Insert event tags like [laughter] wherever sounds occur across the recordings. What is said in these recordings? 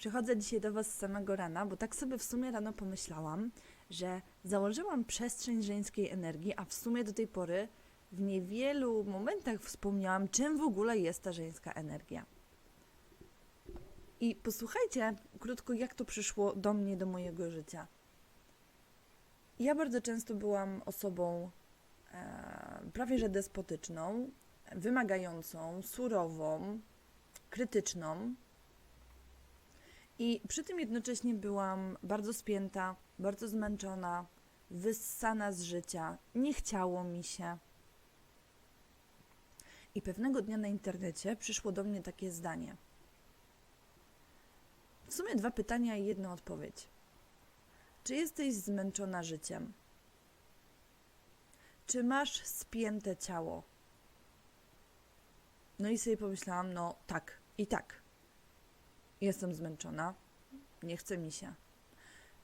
Przychodzę dzisiaj do Was z samego rana, bo tak sobie w sumie rano pomyślałam, że założyłam przestrzeń żeńskiej energii, a w sumie do tej pory w niewielu momentach wspomniałam, czym w ogóle jest ta żeńska energia. I posłuchajcie krótko, jak to przyszło do mnie, do mojego życia. Ja bardzo często byłam osobą e, prawie że despotyczną, wymagającą, surową, krytyczną. I przy tym jednocześnie byłam bardzo spięta, bardzo zmęczona, wyssana z życia, nie chciało mi się. I pewnego dnia na internecie przyszło do mnie takie zdanie. W sumie dwa pytania i jedna odpowiedź. Czy jesteś zmęczona życiem? Czy masz spięte ciało? No i sobie pomyślałam, no tak i tak. Jestem zmęczona, nie chce mi się.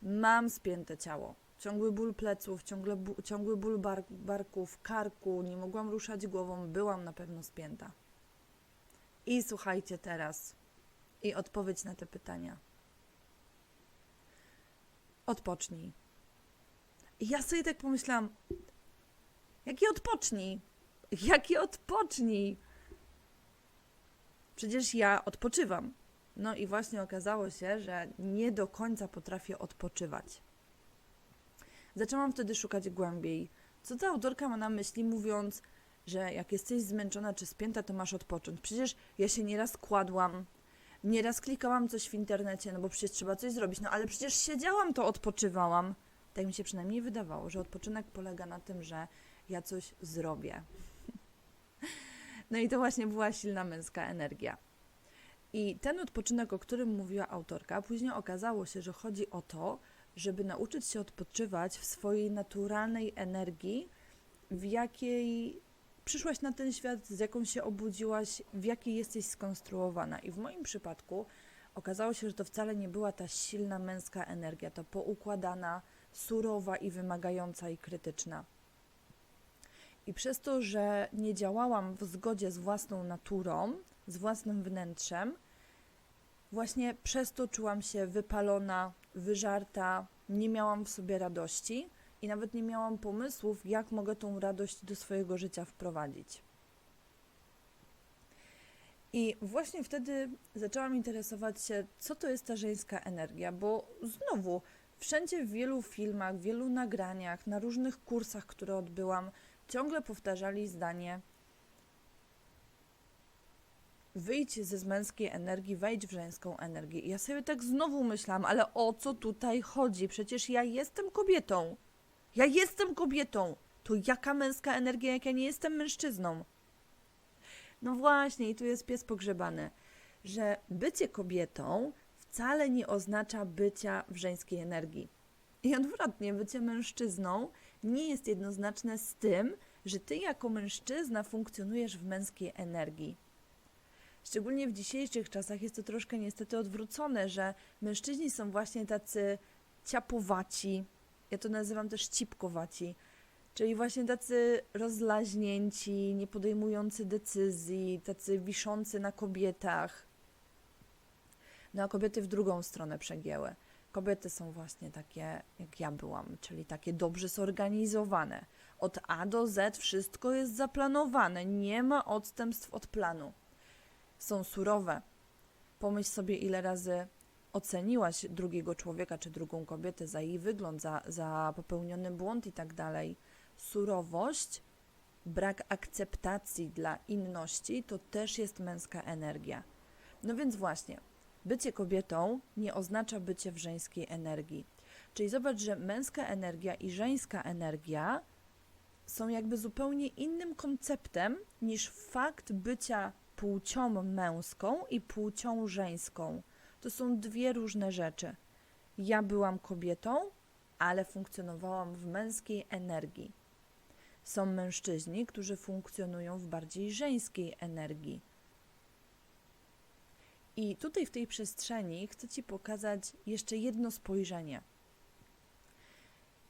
Mam spięte ciało. Ciągły ból pleców, ciągle bu- ciągły ból bar- barków, karku, nie mogłam ruszać głową, byłam na pewno spięta. I słuchajcie teraz. I odpowiedź na te pytania. Odpocznij. I ja sobie tak pomyślałam, jaki odpocznij? Jaki odpocznij? Przecież ja odpoczywam. No i właśnie okazało się, że nie do końca potrafię odpoczywać. Zaczęłam wtedy szukać głębiej. Co ta autorka ma na myśli, mówiąc, że jak jesteś zmęczona czy spięta, to masz odpocząć. Przecież ja się nieraz kładłam, nieraz klikałam coś w internecie, no bo przecież trzeba coś zrobić. No ale przecież siedziałam, to odpoczywałam. Tak mi się przynajmniej wydawało, że odpoczynek polega na tym, że ja coś zrobię. [laughs] No i to właśnie była silna męska energia. I ten odpoczynek, o którym mówiła autorka, później okazało się, że chodzi o to, żeby nauczyć się odpoczywać w swojej naturalnej energii, w jakiej przyszłaś na ten świat, z jaką się obudziłaś, w jakiej jesteś skonstruowana. I w moim przypadku okazało się, że to wcale nie była ta silna męska energia, to poukładana, surowa i wymagająca i krytyczna. I przez to, że nie działałam w zgodzie z własną naturą, z własnym wnętrzem, właśnie przez to czułam się wypalona, wyżarta, nie miałam w sobie radości i nawet nie miałam pomysłów, jak mogę tą radość do swojego życia wprowadzić. I właśnie wtedy zaczęłam interesować się, co to jest ta żeńska energia, bo znowu wszędzie w wielu filmach, w wielu nagraniach, na różnych kursach, które odbyłam, ciągle powtarzali zdanie: wyjdź ze męskiej energii, wejdź w żeńską energię. I ja sobie tak znowu myślałam, ale o co tutaj chodzi? Przecież ja jestem kobietą. Ja jestem kobietą. To jaka męska energia, jak ja nie jestem mężczyzną? No właśnie, i tu jest pies pogrzebany, że bycie kobietą wcale nie oznacza bycia w żeńskiej energii. I odwrotnie, bycie mężczyzną nie jest jednoznaczne z tym, że ty jako mężczyzna funkcjonujesz w męskiej energii. Szczególnie w dzisiejszych czasach jest to troszkę niestety odwrócone, że mężczyźni są właśnie tacy ciapowaci, ja to nazywam też cipkowaci, czyli właśnie tacy rozlaźnięci, nie podejmujący decyzji, tacy wiszący na kobietach. No a kobiety w drugą stronę przegięły. Kobiety są właśnie takie, jak ja byłam, czyli takie dobrze zorganizowane. Od A do Z wszystko jest zaplanowane, nie ma odstępstw od planu. Są surowe. Pomyśl sobie, ile razy oceniłaś drugiego człowieka czy drugą kobietę za jej wygląd, za, za popełniony błąd i tak dalej. Surowość, brak akceptacji dla inności to też jest męska energia. No więc właśnie, bycie kobietą nie oznacza bycie w żeńskiej energii. Czyli zobacz, że męska energia i żeńska energia są jakby zupełnie innym konceptem niż fakt bycia płcią męską i płcią żeńską. To są dwie różne rzeczy. Ja byłam kobietą, ale funkcjonowałam w męskiej energii. Są mężczyźni, którzy funkcjonują w bardziej żeńskiej energii. I tutaj w tej przestrzeni chcę Ci pokazać jeszcze jedno spojrzenie.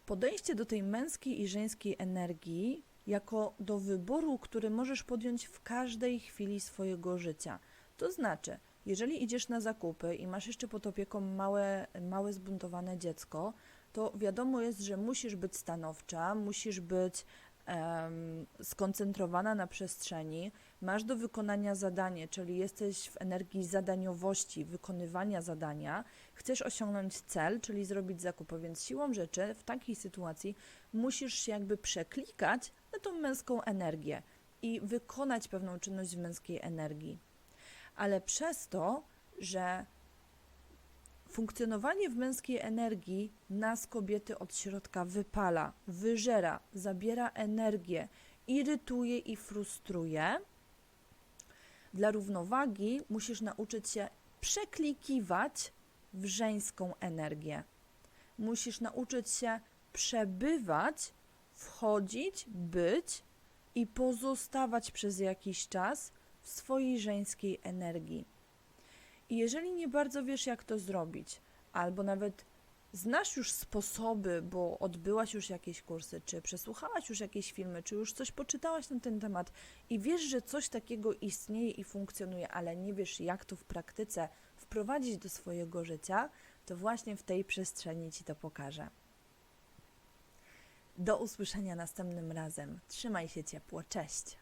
Podejście do tej męskiej i żeńskiej energii jako do wyboru, który możesz podjąć w każdej chwili swojego życia. To znaczy, Jeżeli idziesz na zakupy i masz jeszcze pod opieką małe, małe zbuntowane dziecko, to wiadomo jest, że musisz być stanowcza, musisz być em, skoncentrowana na przestrzeni, masz do wykonania zadanie, czyli jesteś w energii zadaniowości, wykonywania zadania, chcesz osiągnąć cel, czyli zrobić zakupy, więc siłą rzeczy w takiej sytuacji musisz się jakby przeklikać na tą męską energię i wykonać pewną czynność w męskiej energii. Ale przez to, że funkcjonowanie w męskiej energii nas kobiety od środka wypala, wyżera, zabiera energię, irytuje i frustruje. Dla równowagi musisz nauczyć się przeklikiwać w żeńską energię. Musisz nauczyć się przebywać, wchodzić, być i pozostawać przez jakiś czas w swojej żeńskiej energii. I jeżeli nie bardzo wiesz, jak to zrobić, albo nawet znasz już sposoby, bo odbyłaś już jakieś kursy, czy przesłuchałaś już jakieś filmy, czy już coś poczytałaś na ten temat i wiesz, że coś takiego istnieje i funkcjonuje, ale nie wiesz, jak to w praktyce wprowadzić do swojego życia, to właśnie w tej przestrzeni ci to pokażę. Do usłyszenia następnym razem. Trzymaj się ciepło. Cześć.